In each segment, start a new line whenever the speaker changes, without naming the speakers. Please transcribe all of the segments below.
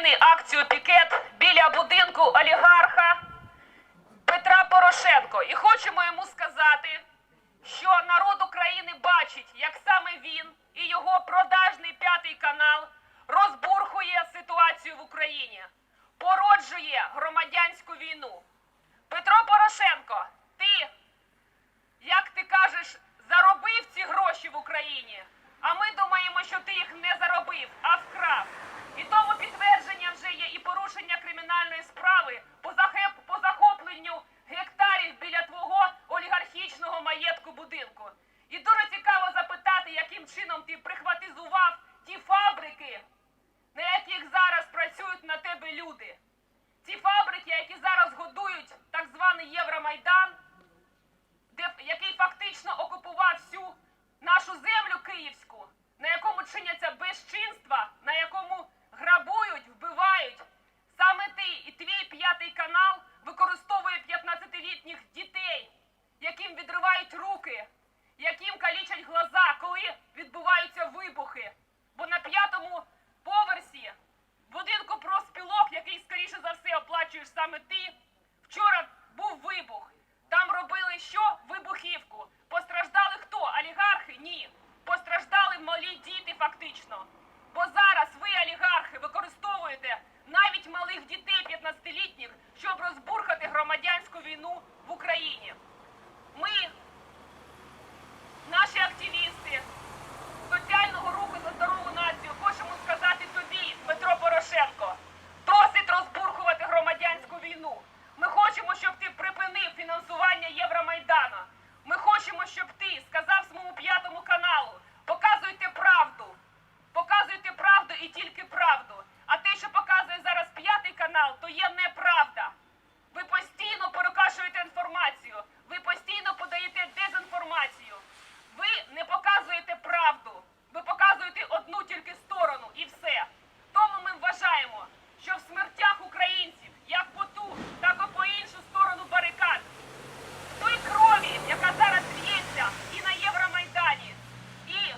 України акцію пікет біля будинку олігарха Петра Порошенко. І хочемо йому сказати, що народ України бачить, як саме він і його продажний п'ятий канал розбурхує ситуацію в Україні, породжує громадянську війну. Петро Порошенко, ти як ти кажеш, заробив ці гроші в Україні, а ми думаємо, що ти їх не заробив, а вкрав. І тому підтвердження вже є і порушення кримінальної справи по, захеп, по захопленню гектарів біля твого олігархічного маєтку будинку. І дуже цікаво запитати, яким чином ти прихватизував ті фабрики, на яких зараз працюють на тебе люди. Ці фабрики, які зараз годують так званий Євромайдан, де, який фактично окупував всю нашу землю київську, на якому чиняться безчинства, на якому грабують, вбивають. Саме ти і твій п'ятий канал використовує 15-літніх дітей, яким відривають руки, яким калічать глаза, коли відбуваються вибухи. Бо на п'ятому поверсі будинку профспілок, який скоріше за все оплачуєш саме ти, вчора був вибух. Там робили що? Вибухівку. Постраждали хто? Олігархи? Ні. Постраждали малі діти фактично. Бо зараз ви, олігархи, використовуєте навіть малих дітей 15-літніх, щоб розбурхати громадянську війну в Україні. Ми, наші активісти соціального руху за здорову націю, хочемо сказати тобі, Петро Порошенко, досить розбурхувати громадянську війну. Ми хочемо, щоб ти припинив фінансування Євромайдана. Ми хочемо, щоб ти сказав своєму п'ятому каналу, показуйте правду. Показуйте правду і тільки правду. А те, що показує зараз п'ятий канал, то є неправда. Ви постійно перекашуєте інформацію, ви постійно подаєте дезінформацію. Ви не показуєте правду. Ви показуєте одну тільки сторону і все. Тому ми вважаємо, що в смертях українців, як по ту, так і по іншу сторону барикад, в той крові, яка зараз лється і на Євромайдані, і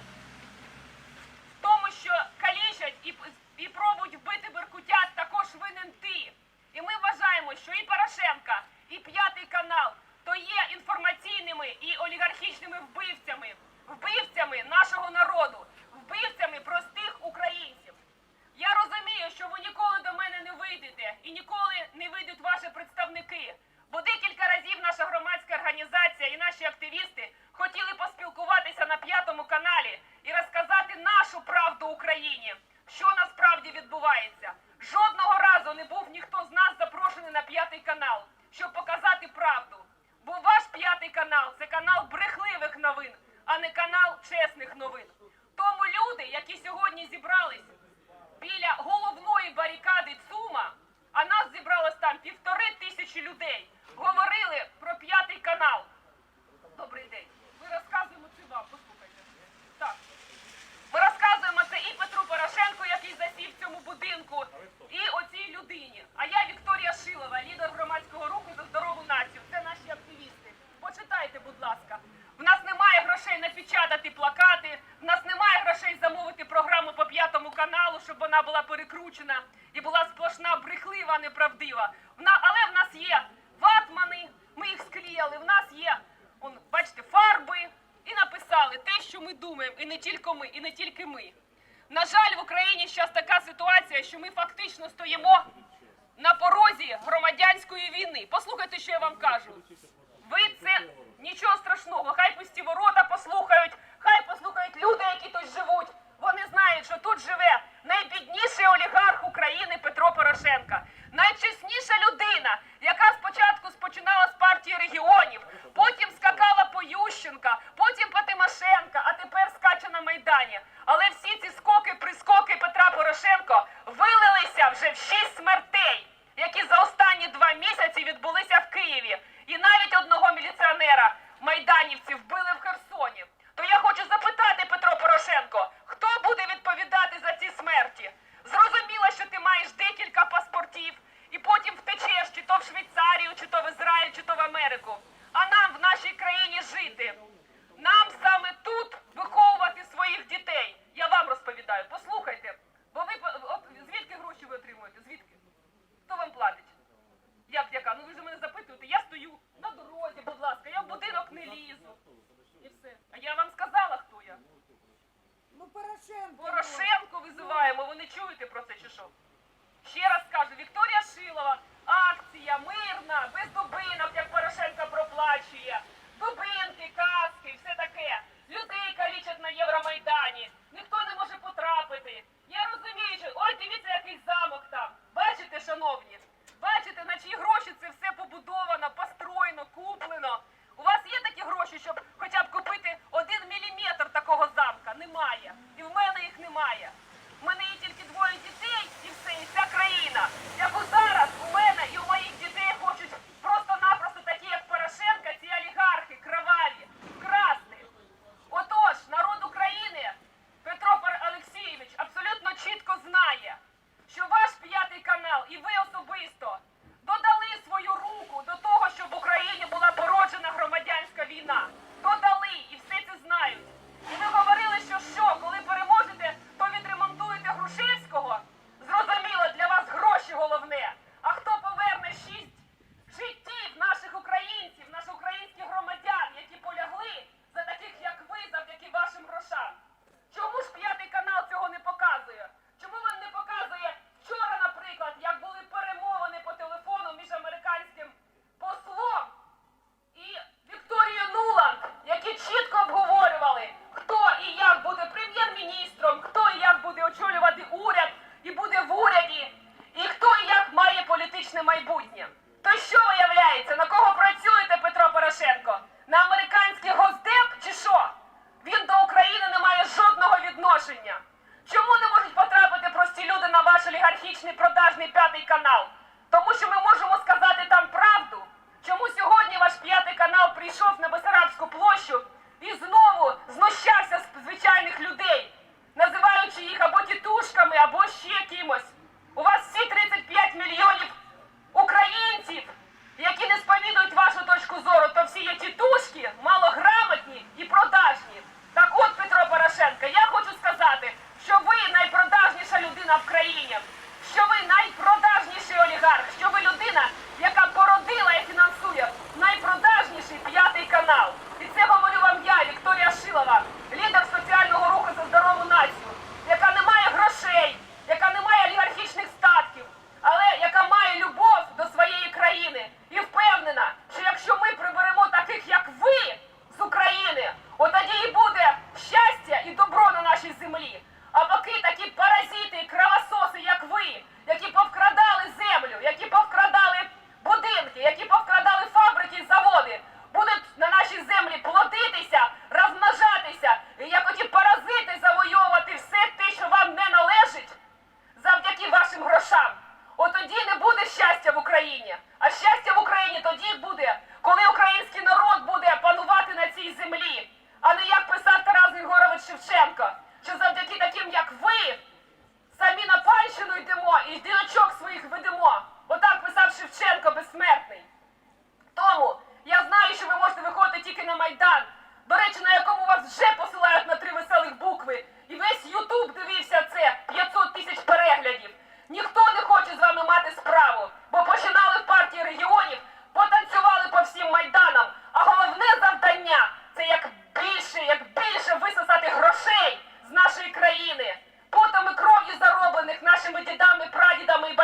в тому, що калічать і, і пробують вбити беркутят, також винен ти. І ми вважаємо, що і Порошенка, і п'ятий канал то є інформаційними і олігархічними вбивцями, вбивцями нашого народу, вбивцями простих українців. Я розумію, що ви ніколи до мене не вийдете і ніколи не вийдуть ваші представники. Бо декілька разів наша громадська організація і наші активісти хотіли поспілкуватися на п'ятому каналі і розказати нашу правду Україні, що насправді відбувається. Жодного разу не був ніхто з нас запрошений на п'ятий канал, щоб показати правду. Бо ваш п'ятий канал це канал брехливих новин, а не канал чесних новин. Тому люди, які сьогодні зібрались біля головної барикади ЦУМа, а нас зібралось там півтори тисячі людей, говорили про п'ятий канал. Добрий день. Ми розказуємо це вам, послухайте. Так. Ми розказуємо це і Петру Порошенку, який засів в цьому будинку, і оцій людині. А я Вікторія Шилова, лідер громадського руху за здорову націю. Це наші активісти. Почитайте, будь ласка. В нас немає грошей напечатати плакати, в нас немає грошей замовити програму по п'ятому каналу, щоб вона була перекручена і була сплошна брехлива, а не правдива. В на- Але в нас є ватмани, ми їх склеїли, в нас є, он, бачите, фарби, і написали те, що ми думаємо, і не тільки ми, і не тільки ми. На жаль, в Україні зараз така ситуація, що ми фактично стоїмо на порозі громадянської війни. Послухайте, що я вам кажу. Ви це нічого страшного. Хай пусті ворота послухають, хай послухають люди, які тут живуть. Вони знають, що тут живе найбідніший олігарх України Петро Порошенка, найчесніша Хто вам платить? Як яка? Ну ви же мене запитуєте, я стою на дорозі, будь ласка, я в будинок не лізу. І все. А я вам сказала, хто я. Ну,
Порошенко.
Порошенко визиваємо, ви не чуєте про це чи що? Ще раз кажу, Вікторія Шилова, акція мирна, без дубинок, як Порошенка проплачує. в Україні. А щастя в Україні тоді буде, коли український народ буде панувати на цій землі, а не як писав Тарас Григорович Шевченко, що завдяки таким, як ви, самі на панщину йдемо і діночок своїх ведемо. Отак писав Шевченко безсмертний. Тому я знаю, що ви можете виходити тільки на Майдан. До речі, на якому вас вже посилають на три веселих букви. І весь Ютуб дивився це 500 тисяч переглядів. Ніхто не хоче з вами мати справу бо починали в партії регіонів, потанцювали по всім майданам. А головне завдання це як більше, як більше висосати грошей з нашої країни, потом і кров'ю зароблених нашими дідами, прадідами і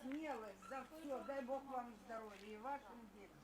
смелость, за все. Дай Бог вам здоровья и вашим детям.